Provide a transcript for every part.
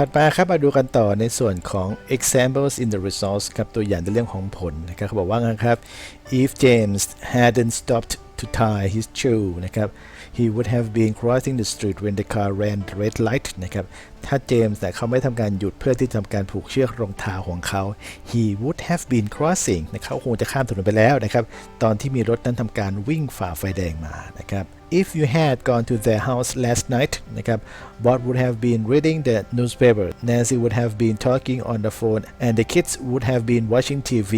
ถัดมาครับมาดูกันต่อในส่วนของ examples in the results ครับตัวอย่างในเรื่องของผลนะครับเขาบอกว่าไงครับ if James hadn't stopped to tie his shoe นะครับ he would have been crossing the street when the car ran the red light นะครับถ้าเจมส์แต่เขาไม่ทำการหยุดเพื่อที่จะทำการผูกเชือกรองเท้าของเขา he would have been crossing นะครับเขาคงจะข้ามถนนไปแล้วนะครับตอนที่มีรถนั้นทำการวิ่งฝ่าไฟแดงมานะครับ if you had gone to their house last night นะครับ Bob would have been reading the newspaper Nancy would have been talking on the phone and the kids would have been watching TV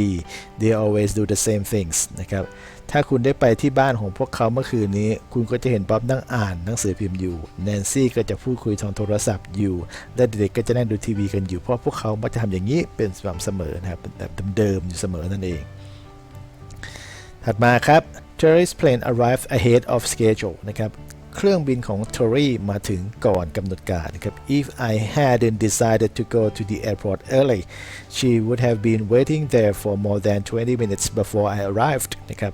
they always do the same things นะครับ ถ้าคุณได้ไปที่บ้านของพวกเขาเมื่อคืนนี้ คุณก็จะเห็นป๊อบนั่งอ่านหนังสือพิมพ์อยู่ แนนซี่ก็จะพูดคุยทางโทรศัพท์อยู่ และเด็กๆก็จะนั่งดูทีวีกันอยู่ เพราะพวกเขามักจะทำอย่างนี้เป็นสม่ำเสมอนะครับแบบเดิมๆอยู่เสมอนั่นเอง ถัดมาครับ Terry's plane arrived ahead of schedule นะครับ เครื่องบินของ Terry มาถึงก่อนกำหนดการนะครับ If I hadn't decided to go to the airport early she would have been waiting there for more than 20 minutes before I arrived นะครับ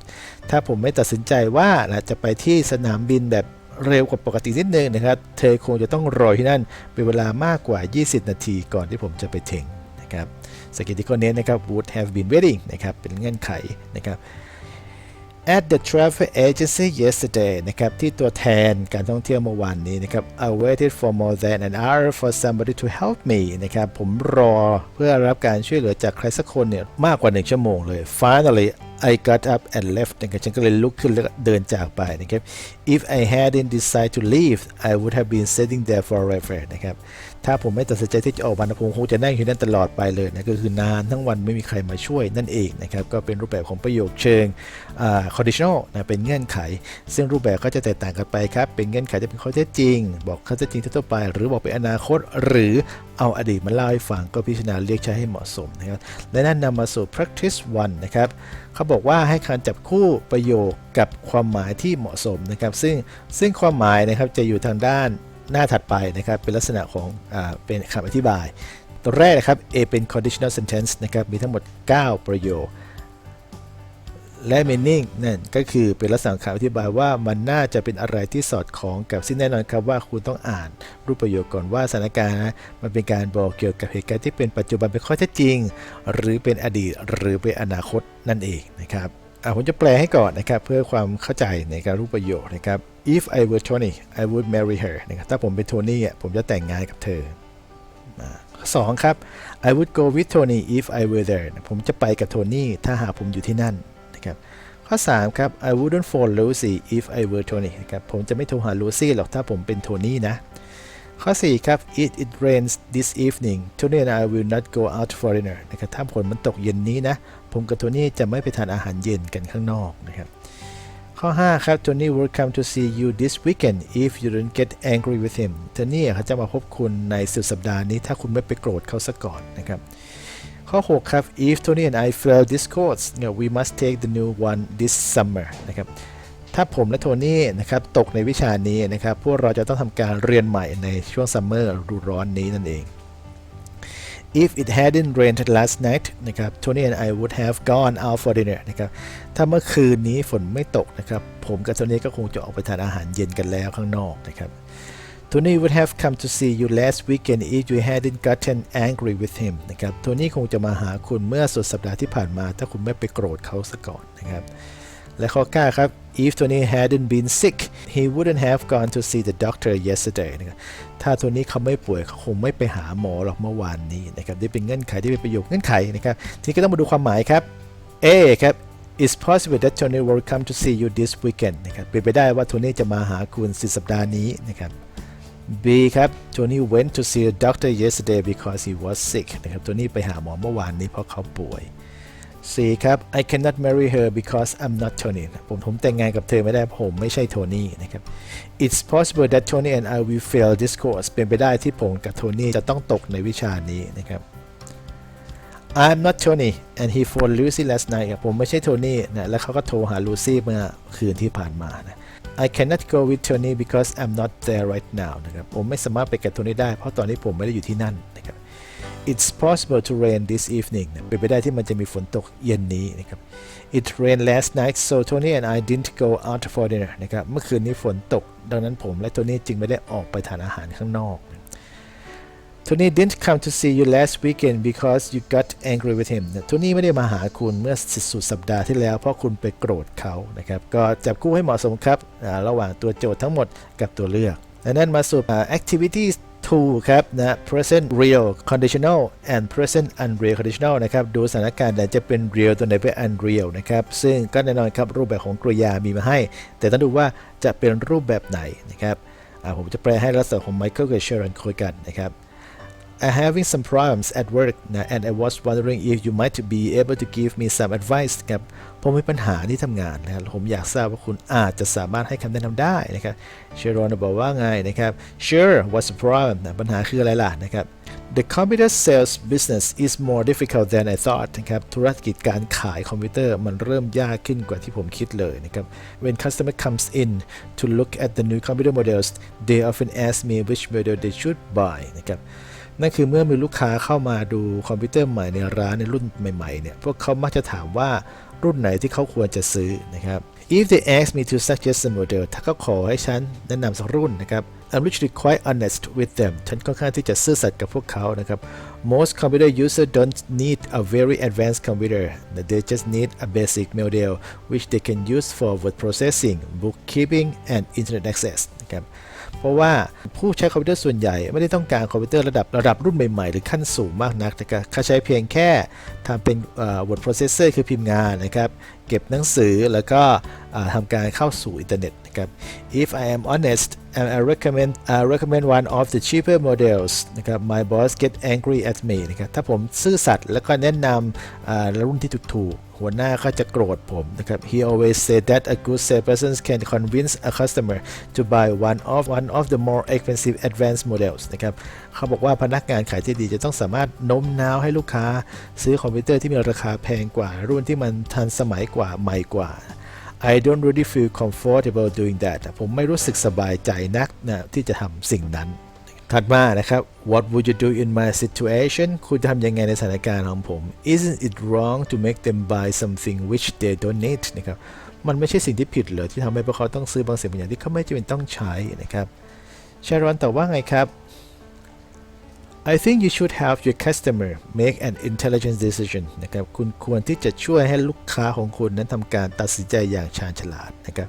ถ้าผมไม่ตัดสินใจว่าจะไปที่สนามบินแบบเร็วกว่าปกตินิดนึงนะครับ เธอคงจะต้องรอที่นั่นเป็นเวลามากกว่า 20 นาทีก่อนที่ผมจะไปถึงนะครับสกิลที่เขาเน้นนะครับ would have been waiting นะครับ เป็นเงื่อนไขนะครับ at the travel agency yesterday นะครับที่ตัวแทนการท่องเที่ยวเมื่อวานนี้นะครับ I waited for more than an hour for somebody to help me นะครับผมรอเพื่อรับการช่วยเหลือจากใครสักคนเนี่ยมากกว่า 1 ชั่วโมงเลย finally I got up and left นะครับฉันก็เลยลุกขึ้นแล้วก็เดินจากไปนะครับ if I hadn't decided to leave I would have been sitting there forever นะครับ ถ้าผมไม่ตัดสินใจที่จะออกมาผมคงจะนั่งอยู่นั่นตลอดไปเลยนะก็คือนานทั้งวันไม่มีใครมาช่วยนั่นเองนะครับก็เป็นรูปแบบของประโยคเชิง conditional นะเป็นเงื่อนไข ซึ่งรูปแบบก็จะแตกต่างกันไปครับเป็นเงื่อนไขที่เป็นข้อเท็จจริง บอกข้อเท็จจริงทั่วไป หรือบอกเป็นอนาคต หรือเอาอดีตมาเล่าให้ฟังก็พิจารณาเรียกใช้ให้เหมาะสมนะครับและนั่นนำมาสู่ practice one นะครับเขาบอกว่าให้การจับคู่ประโยคกับความหมายที่เหมาะสมนะครับซึ่งซึ่งความหมายนะครับจะอยู่ทางด้าน หน้าถัดไปนะครับเป็นลักษณะของอเป็นคำอธิบาย ตัวแรกนะครับ A เป็น conditional sentence นะครับมีทั้งหมด 9 ประโยค และ meaning นั่นก็คือเป็นลักษณะคำอธิบายว่ามันน่าจะเป็นอะไรที่สอดคล้องกับซึ่งแน่นอนครับว่าคุณต้องอ่านรูปประโยคก่อนว่าสถานการณ์นะมันเป็นการบอกเกี่ยวกับเหตุการณ์ที่เป็นปัจจุบันเป็นข้อเท็จจริง หรือเป็นอดีตหรือเป็นอนาคตนั่นเองนะครับ ผมจะแปลให้ก่อนนะครับเพื่อความเข้าใจในการรูปประโยคนะครับ if I were Tony I would marry her นะครับถ้าผมเป็นโทนี่ผมจะแต่งงานกับเธอสองครับ I would go with Tony if I were there ผมจะไปกับโทนี่ถ้าหากผมอยู่ที่นั่นนะครับข้อ3ครับ I wouldn't phone Lucy if I were Tony นะครับผมจะไม่โทรหาลูซี่หรอกถ้าผมเป็นโทนี่นะ ข้อ 4 ครับ If it rains this evening Tony and I will not go out for dinner นะครับถ้าฝนมันตกเย็นนี้นะ ผมกับโทนี่จะไม่ไปทานอาหารเย็นกันข้างนอกนะครับ ข้อ 5 ครับ Tony will come to see you this weekend if you don't get angry with him โทนี่เขาจะมาพบคุณในสุดสัปดาห์นี้ ถ้าคุณไม่ไปโกรธเขาซะก่อนนะครับ ข้อ 6 ครับ if Tony and I fail this course we must take the new one this summer นะครับ ถ้าผมและโทนี่นะครับตกในวิชานี้นะครับพวกเราจะต้องทำการเรียนใหม่ในช่วงซัมเมอร์ฤดูร้อนนี้นั่นเอง if it hadn't rained last night นะครับ Tony and I would have gone out for dinner นะครับ ถ้าเมื่อคืนนี้ฝนไม่ตกนะครับ ผมกับโทนี่ก็คงจะออกไปทานอาหารเย็นกันแล้วข้างนอกนะครับ Tony would have come to see you last weekend if you hadn't gotten angry with him นะครับ โทนี่คงจะมาหาคุณเมื่อสุดสัปดาห์ที่ผ่านมา ถ้าคุณไม่ไปโกรธเขาซะก่อนนะครับ และข้อ 9 ครับ if Tony hadn't been sick he wouldn't have gone to see the doctor yesterday นะครับถ้าโทนี่เขาไม่ป่วยเขาคงไม่ไปหาหมอหรอกเมื่อวานนี้นะครับนี่เป็นเงื่อนไขที่เป็นประโยคเงื่อนไขนะครับทีนี้ก็ต้องมาดูความหมายครับ A ครับ It's possible that Tony will come to see you this weekend นะครับเป็นไปได้ว่าโทนี่จะมาหาคุณสิสัปดาห์นี้นะครับ B ครับ Tony went to see a doctor yesterday because he was sick นะครับ โทนี่ไปหาหมอเมื่อวานนี้เพราะเขาป่วย C ครับ I cannot marry her because I'm not Tony ผมผมแต่งงานกับเธอไม่ได้เพราะผมไม่ใช่โทนี่นะครับ It's possible that Tony and I will fail this course เป็นไปได้ที่ผมกับโทนี่จะต้องตกในวิชานี้นะครับ I'm not Tony and he phoned Lucy last night ผมไม่ใช่โทนี่นะแล้วเขาก็โทรหาลูซี่เมื่อคืนที่ผ่านมานะ I cannot go with Tony because I'm not there right now นะครับผมไม่สามารถไปกับโทนี่ได้เพราะตอนนี้ผมไม่ได้อยู่ที่นั่น It's possible to rain this evening เป็นไปได้ที่มันจะมีฝนตกเย็นนี้นะครับ It rained last night so Tony and I didn't go out for dinner นะครับ เมื่อคืนนี้ฝนตก ดังนั้นผมและโทนี่จึงไม่ได้ออกไปทานอาหารข้างนอก Tony didn't come to see you last weekend because you got angry with him โทนี่ไม่ได้มาหาคุณเมื่อสุดสัปดาห์ที่แล้ว เพราะคุณไปโกรธเขานะครับ ก็จับคู่ให้เหมาะสมครับ ระหว่างตัวโจทย์ทั้งหมดกับตัวเลือกและนั่นมาสู่ activities 2ครับนะ present real conditional and present unreal conditional นะครับดูสถานการณ์ไหนจะเป็น real ตัวไหนเป็น unreal นะครับซึ่งก็แน่นอนครับรูปแบบของกริยามีมาให้ แต่ต้องดูว่าจะเป็นรูปแบบไหนนะครับผมจะแปลให้ลักษณะของไมเคิลกับเชอรันคุยกันนะครับ I'm having some problems at work นะ and I was wondering if you might be able to give me some advice ครับผมมีปัญหาที่ทำงานนะครับผมอยากทราบว่าคุณอาจจะสามารถให้คำแนะนำได้นะครับเชอรอนบอกว่าไงนะครับ Sure what's the problem นะปัญหาคืออะไรล่ะนะครับ The computer sales business is more difficult than I thought นะครับธุรกิจการขายคอมพิวเตอร์มันเริ่มยากขึ้นกว่าที่ผมคิดเลยนะครับ When customer comes in to look at the new computer models they often ask me which model they should buy นะครับ นั่นคือเมื่อมีลูกค้าเข้ามาดูคอมพิวเตอร์ใหม่ในร้านในรุ่นใหม่ๆเนี่ยพวกเขามักจะถามว่ารุ่นไหนที่เขาควรจะซื้อนะครับ if they ask me to suggest a model ถ้าเขาขอให้ฉันแนะนำสักรุ่นนะครับ I'm usually quite honest with them ฉันค่อนข้างที่จะซื่อสัตย์กับพวกเขานะครับ most computer users don't need a very advanced computer they just need a basic model which they can use for word processing bookkeeping and internet access นะครับ เพราะว่าผู้ใช้คอมพิวเตอร์ส่วนใหญ่ไม่ได้ต้องการคอมพิวเตอร์ระดับระดับรุ่นใหม่ๆ หรือขั้นสูงมากนักนะครับเขาใช้เพียงแค่ทำเป็น word processor คือพิมพ์งานนะครับ เก็บหนังสือแล้วก็อ่าทำการเข้าสู่อินเทอร์เน็ตนะครับ if I am honest and I recommend I recommend one of the cheaper models นะครับ my boss get angry at me นะครับถ้าผมซื่อสัตย์แล้วก็แนะนำรุ่นที่ถูก หัวหน้าก็จะโกรธผมนะครับ he always said that a good salesperson can convince a customer to buy one of one of the more expensive advanced models นะครับเขาบอกว่าพนักงานขายที่ดีจะต้องสามารถโน้มน้าวให้ลูกค้า ซื้อคอมพิวเตอร์ที่มีราคาแพงกว่า รุ่นที่มันทันสมัยกว่าใหม่กว่า I don't really feel comfortable doing that ผมไม่รู้สึกสบายใจนักนะที่จะทำสิ่งนั้น ถัดมานะครับ What would you do in my situation คุณจะทำยังไงในสถานการณ์ของผม Isn't it wrong to make them buy something which they don't need นะครับ มันไม่ใช่สิ่งที่ผิดเหรอที่ทำให้พวกเขาต้องซื้อบางสิ่งบางอย่างที่เขาไม่จำเป็นต้องใช้นะครับชารอนตอบว่าไงครับ I think you should have your customer make an intelligent decision นะครับ คุณควรที่จะช่วยให้ลูกค้าของคุณนั้นทำการตัดสินใจอย่างชาญฉลาดนะครับ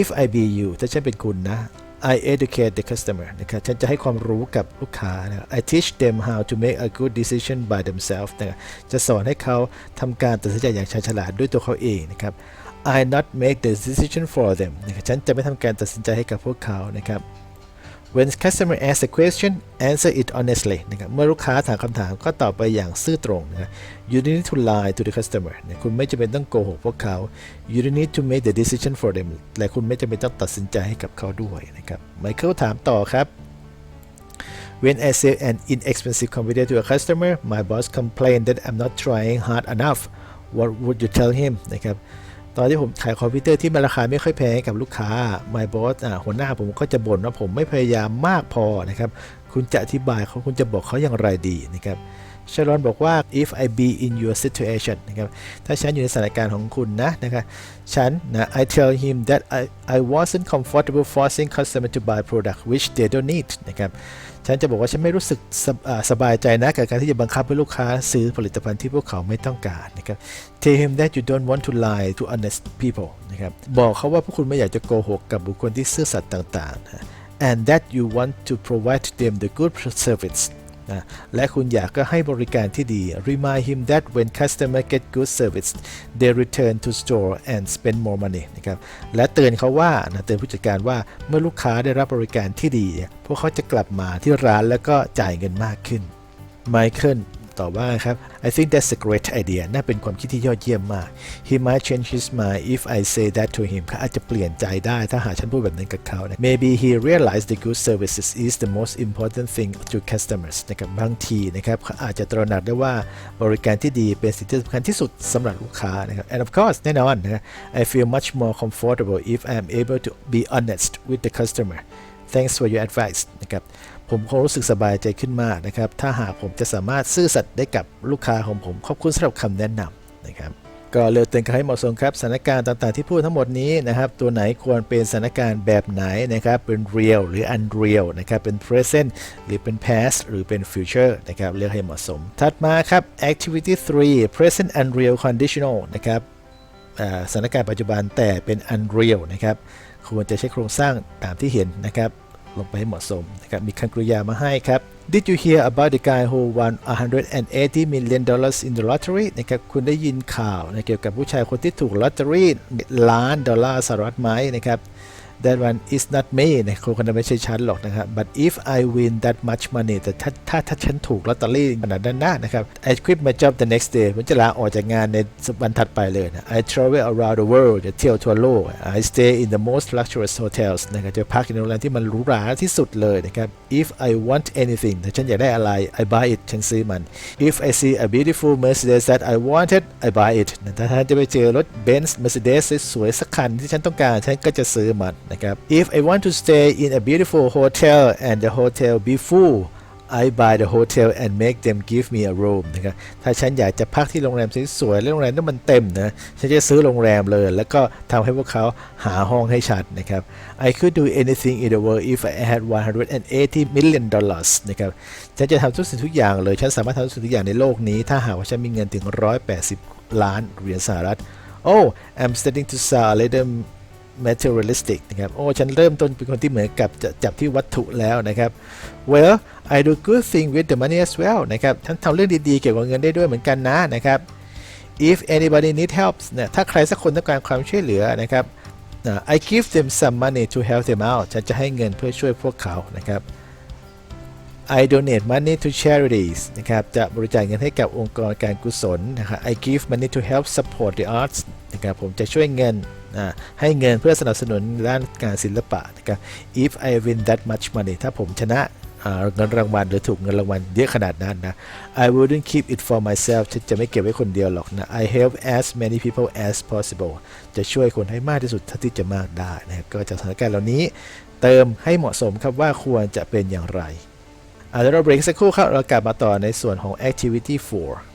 If I be you ถ้าฉันเป็นคุณนะ I educate the customer นะครับฉันจะให้ความรู้กับลูกค้านะ I teach them how to make a good decision by themselves นะจะสอนให้เขาทำการตัดสินใจอย่างชาญฉลาดด้วยตัวเขาเองนะครับ I not make the decision for them นะครับฉันจะไม่ทำการตัดสินใจให้กับพวกเขานะครับ When customer asks a question answer it honestly นะครับเมื่อลูกค้าถามคำถามก็ตอบไปอย่างซื่อตรงนะครับ You don't need to lie to the customer นะคุณไม่จำเป็นต้องโกหกพวกเขา You don't need to make the decision for them และคุณไม่จำเป็นต้องตัดสินใจให้กับเขาด้วยนะครับไมเคิลถามต่อครับ When I sell an inexpensive computer to a customer my boss complained that I'm not trying hard enough what would you tell him นะครับ ตอนที่ผมขายคอมพิวเตอร์ที่มันราคาไม่ค่อยแพงกับลูกค้า my boss อ่าหัวหน้าผมก็จะบ่นว่าผมไม่พยายามมากพอนะครับ คุณจะอธิบายเขาคุณจะบอกเขาอย่างไรดีนะครับชารอนบอกว่า if I be in your situation นะครับ ถ้าฉันอยู่ในสถานการณ์ของคุณนะนะครับ ฉันนะ I tell him that I I wasn't comfortable forcing customer to buy product which they don't need นะครับ ฉันจะบอกว่าฉันไม่รู้สึกสบาสบายใจนะกับการที่จะบังคับให้ลูกค้าซื้อผลิตภัณฑ์ที่พวกเขาไม่ต้องการนะครับ Tell him that you don't want to lie to honest people นะครับ บอกเขาว่าพวกคุณไม่อยากจะโกหกกับบุคคลที่ซื่อสัตย์ต่างๆ and that you want to provide them the good service นะและคุณอยากก็ให้บริการที่ดี Remind him that when customer get good service they return to store and spend more money นะครับและเตือนเขาว่านะเตือนผู้จัดการว่าเมื่อลูกค้าได้รับบริการที่ดี พวกเขาจะกลับมาที่ร้านแล้วก็จ่ายเงินมากขึ้นไมเคิล ตอบว่าครับ I think that's a great idea น่าเป็นความคิดที่ยอดเยี่ยมมาก He might change his mind if I say that to him เขาอาจจะเปลี่ยนใจได้ถ้าหากฉันพูดแบบนั้นกับเขานะ Maybe he realized the good services is the most important thing to customers นะครับบางทีนะครับเขาอาจจะตระหนักได้ว่าบริการที่ดีเป็นสิ่งที่สำคัญที่สุดสำหรับลูกค้านะครับ and of course แน่นอนนะ I feel much more comfortable if I am able to be honest with the customer thanks for your advice นะครับ ผมคงรู้สึกสบายใจขึ้นมากนะครับ ถ้าหากผมจะสามารถซื่อสัตย์ได้กับลูกค้าของผม ขอบคุณสำหรับคำแนะนำนะครับก็เลือกเตือนกันให้เหมาะสมครับสถานการณ์ต่างๆที่พูดทั้งหมดนี้นะครับ ตัวไหนควรเป็นสถานการณ์แบบไหนนะครับ เป็น real หรือ unreal นะครับ เป็น present หรือเป็น past หรือเป็น future นะครับเลือกให้เหมาะสม ถัดมาครับ activity 3 present unreal conditional นะครับสถานการณ์ปัจจุบันแต่เป็น unreal นะครับควรจะใช้โครงสร้างตามที่เห็นนะครับ ลงไปให้เหมาะสมนะครับมีคำกริยามาให้ครับ Did you hear about the guy who won 180 million dollars in the lottery นะครับคุณได้ยินข่าวนะเกี่ยวกับผู้ชายคนที่ถูกลอตเตอรี่ล้านดอลลาร์สหรัฐไหมนะครับ That one is not me นะคนคนนั้นไม่ใช่ฉันหรอกนะครับ but if I win that much money แต่ถ้าถ้าถ้าฉันถูกลอตเตอรี่ขนาดนั้นนะนะครับ I quit my job the next day ผมจะลาออกจากงานในวันถัดไปเลยนะ I travel around the world จะเที่ยวทั่วโลก I stay in the most luxurious hotels นะครับจะพักในโรงแรมที่มันหรูหราที่สุดเลยนะครับ If I want anything ถ้าฉันอยากได้อะไร I buy it ฉันซื้อมัน If I see a beautiful Mercedes that I wanted I buy it ถ้าฉันจะไปเจอรถ Benz Mercedes สวยๆสักคันที่ฉันต้องการฉันก็จะซื้อมันนะครับ If I want to stay in a beautiful hotel and the hotel be full I buy the hotel and make them give me a room นะครับ ถ้าฉันอยากจะพักที่โรงแรมสวยๆแล้วโรงแรมนั้นมันเต็มนะ ฉันจะซื้อโรงแรมเลย แล้วก็ทำให้พวกเขาหาห้องให้ฉันนะครับ I could do anything in the world if I had 180 million dollars นะครับ ฉันจะทำทุกสิ่งทุกอย่างเลย ฉันสามารถทำทุกสิ่งทุกอย่างในโลกนี้ ถ้าหากว่าฉันมีเงินถึง 180 ล้านเหรียญสหรัฐ Oh I'm starting to sound a little materialistic นะครับโอ้ฉันเริ่มต้นเป็นคนที่เหมือนกับจะจับที่วัตถุแล้วนะครับ Well I do good thing with the money as well นะครับฉันทำเรื่องดีๆเกี่ยวกับเงินได้ด้วยเหมือนกันนะนะครับ If anybody need help เนี่ยถ้าใครสักคนต้องการความช่วยเหลือนะครับ I give them some money to help them out ฉันจะให้เงินเพื่อช่วยพวกเขานะครับ I donate money to charities นะครับจะบริจาคเงินให้กับองค์กรการกุศลนะครับ I give money to help support the arts นะครับผมจะช่วยเงิน ให้เงินเพื่อสนับสนุนด้านการศิลปะนะครับ If I win that much money ถ้าผมชนะเงินรางวัลหรือถูกเงินรางวัลเยอะขนาดนั้นนะ I wouldn't keep it for myself ฉันจะไม่เก็บไว้คนเดียวหรอกนะ I help as many people as possible จะช่วยคนให้มากที่สุดเท่าที่จะมากได้นะครับก็จากสถานการณ์เหล่านี้ เติมให้เหมาะสมครับว่าควรจะเป็นอย่างไรเดี๋ยวเราเบรกสักครู่ครับเรากลับมาต่อในส่วนของ activity 4